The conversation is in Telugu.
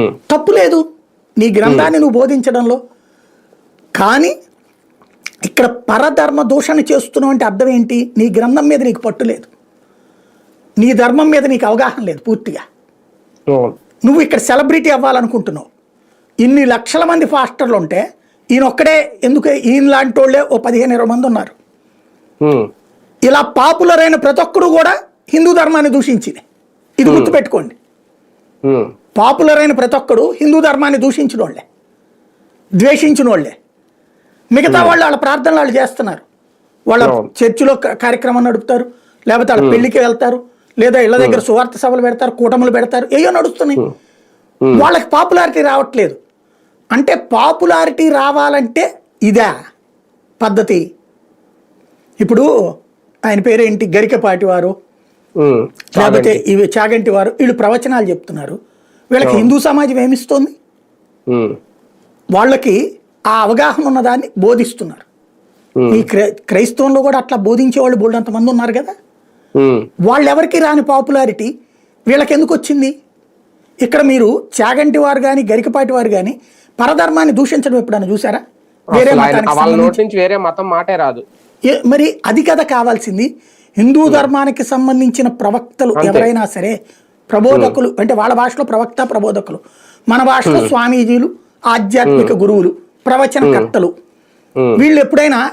ఉమ్, తప్పు లేదు. నీ గ్రంథాన్ని నువ్వు బోధించడంలో. కానీ ఇక్కడ పరధర్మ దూషణ చేస్తున్నావు అంటే అర్థం ఏంటి? నీ గ్రంథం మీద నీకు పట్టు లేదు. నీ ధర్మం మీద నీకు అవగాహన లేదు పూర్తిగా. అవును నువ్వు ఇక్కడ సెలబ్రిటీ అవ్వాలనుకుంటున్నావు. ఇన్ని లక్షల మంది ఫాస్టర్లు ఉంటే ఈయన ఒక్కడే ఎందుకు? ఈయన లాంటి వాళ్ళే ఓ పదిహేను ఇరవై మంది ఉన్నారు. ఇలా పాపులర్ అయిన ప్రతి ఒక్కడు కూడా హిందూ ధర్మాన్ని దూషించింది. ఇది గుర్తుపెట్టుకోండి. పాపులర్ అయిన ప్రతి ఒక్కడు హిందూ ధర్మాన్ని దూషించిన వాళ్ళే ద్వేషించిన వాళ్ళే మిగతా వాళ్ళు వాళ్ళ ప్రార్థనలు వాళ్ళు చేస్తున్నారు. వాళ్ళ అవును. చర్చిలో కార్యక్రమం నడుపుతారు లేకపోతే వాళ్ళ పెళ్ళికి వెళ్తారు లేదా ఇళ్ళ దగ్గర సువార్త సభలు పెడతారు కూటములు పెడతారు ఏయో నడుస్తున్నాయి. వాళ్ళకి పాపులారిటీ రావట్లేదు. అంటే పాపులారిటీ రావాలంటే ఇదా పద్ధతి? ఇప్పుడు ఆయన పేరేంటి? గరికపాటి వారు. లేకపోతే ఇవి చాగంటి వారు వీళ్ళు ప్రవచనాలు చెప్తున్నారు. వీళ్ళకి హిందూ సమాజం ఏమిస్తోంది? వాళ్ళకి ఆ అవగాహన ఉన్నదాన్ని బోధిస్తున్నారు. ఈ క్రై క్రైస్తవంలో కూడా అట్లా బోధించే వాళ్ళు బోల్డంత మంది ఉన్నారు కదా? వాళ్ళు ఎవరికి రాని పాపులారిటీ వీళ్ళకి ఎందుకు వచ్చింది? ఇక్కడ మీరు చాగంటి వారు కానీ గరికపాటి వారు కానీ పరధర్మాన్ని దూషించడం ఎప్పుడైనా చూసారా వేరే మతానికి వేరే మతం మాటే రాదు. మరి అది కదా కావాల్సింది. హిందూ ధర్మానికి సంబంధించిన ప్రవక్తలు. ఎవరైనా సరే ప్రబోధకులు అంటే వాళ్ళ భాషలో ప్రవక్త ప్రబోధకులు. మన భాషలో స్వామీజీలు ఆధ్యాత్మిక గురువులు ప్రవచనకర్తలు. వీళ్ళు ఎప్పుడైనా